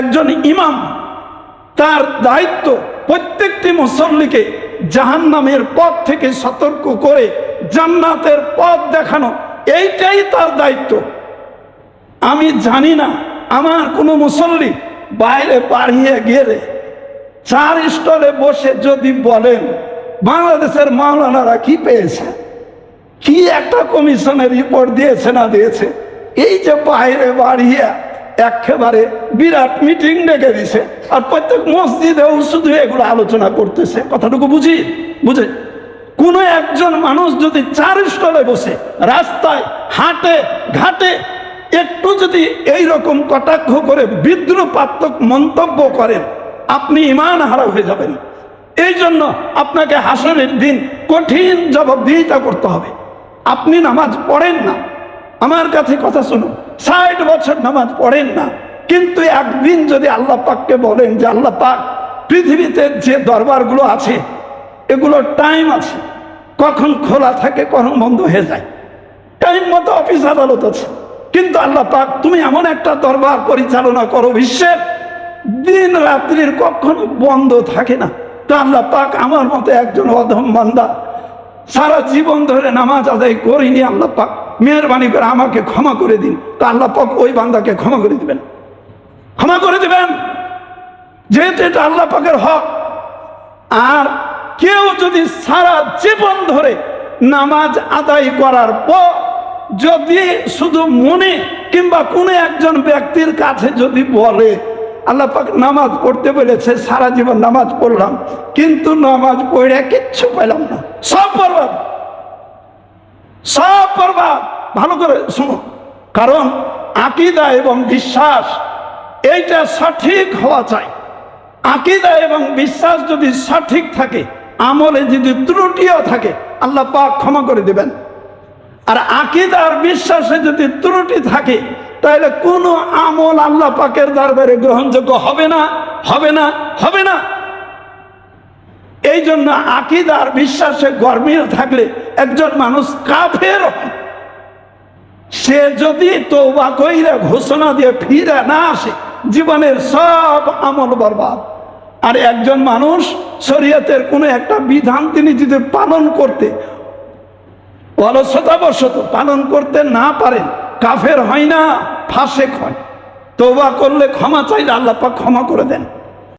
একজন ইমাম, তার দায়িত্ব প্রত্যেকটি মুসল্লিকে জাহান্নামের পথ থেকে সতর্ক করে জান্নাতের পথ দেখানো, এইটাই তার দায়িত্ব। আমি জানি না আমার কোনো মুসল্লি বাইরে পাড়িয়ে গেলে, চার স্টলে বসে যদি বলেন, বাংলাদেশের মাওলানারা কি পেয়েছে? কি একটা কমিশনের রিপোর্ট দিয়েছে না দিয়েছে? এই যে বাইরে বাড়িয়ে একেবারে বিরাট মিটিং ডেকে দিছে। আর প্রত্যেক মসজিদেও শুধু এগুলো আলোচনা করতেছে। কথাটুকু বুঝি? বুঝে? কোনো একজন মানুষ যদি চার স্টলে বসে, রাস্তায়, হাটে, ঘাটে, একটু যদি এই রকম কটাক্ষ করে বিদ্রুপাত্মক মন্তব্য করেন, আপনি ইমান হারা হয়ে যাবেন। এই জন্য আপনাকে হাসনের দিন কঠিন জবাবদিহিতা করতে হবে। আপনি নামাজ পড়েন না। আমার কাছে কথা শুনুন। ষাট বছর নামাজ পড়েন না। কিন্তু একদিন যদি আল্লাহ পাককে বলেন যে আল্লাহ পাক, পৃথিবীতে যে দরবারগুলো আছে, এগুলো টাইম আছে। কখন খোলা থাকে, কখন বন্ধ হয়ে যায়। টাইম মতো অফিস আদালত আছে। কিন্তু আল্লাহ পাক, তুমি এমন একটা দরবার পরিচালনা করো বিশ্বের দিন রাত্রির কখনো বন্ধ থাকে না। তো আল্লাহ পাক আমার মতো একজন অধম বান্দা, সারা জীবন ধরে নামাজ আদায় করিনি আল্লাহ পাক। মেহরবানি করে আমাকে ক্ষমা করে দিন। তা আল্লাহ পাক ওই বান্দাকে ক্ষমা করে দিবেন। ক্ষমা করে দিবেন। যেহেতু এটা আল্লাহ পাকের হক, আর কেউ যদি সারা জীবন ধরে নামাজ আদায় করার পর যদি শুধু মনে কিংবা কোনো একজন ব্যক্তির কাছে যদি বলে, আল্লাহ পাক নামাজ পড়তে বলেছে, সারা জীবন নামাজ পড়লাম, কিন্তু নামাজ পড়ে কিচ্ছু পেলাম না। সব বরবাদ। সব বরবাদ। ভালো করে শুনো। কারণ আকিদা এবং বিশ্বাস, এইটা সঠিক হওয়া চাই। আকিদা এবং বিশ্বাস যদি সঠিক থাকে, আমলে যদি ত্রুটিও থাকে, আল্লাহ পাক ক্ষমা করে দেবেন। আর আকিদা আর বিশ্বাসে যদি ত্রুটি থাকে, তাহলে কোনো আমল আল্লাহ পাকের দরবারে গ্রহণযোগ্য হবে না হবে না হবে না। এই জন্য আকিদা আর বিশ্বাসে গরমিল থাকলে একজন মানুষ কাফের হয়। সে যদি তৌবা কইরা ঘোষণা দিয়ে ফিরে না আসে, জীবনের সব আমল বরবাদ। আর একজন মানুষ শরীয়তের কোনো একটা বিধান তিনি যদি পালন করতে, অলসতাবশত পালন করতে না পারেন কাফের হয় না, ফাঁসেক হয়। তৌবা করলে ক্ষমা চাইলে আল্লাহ পাক ক্ষমা করে দেন।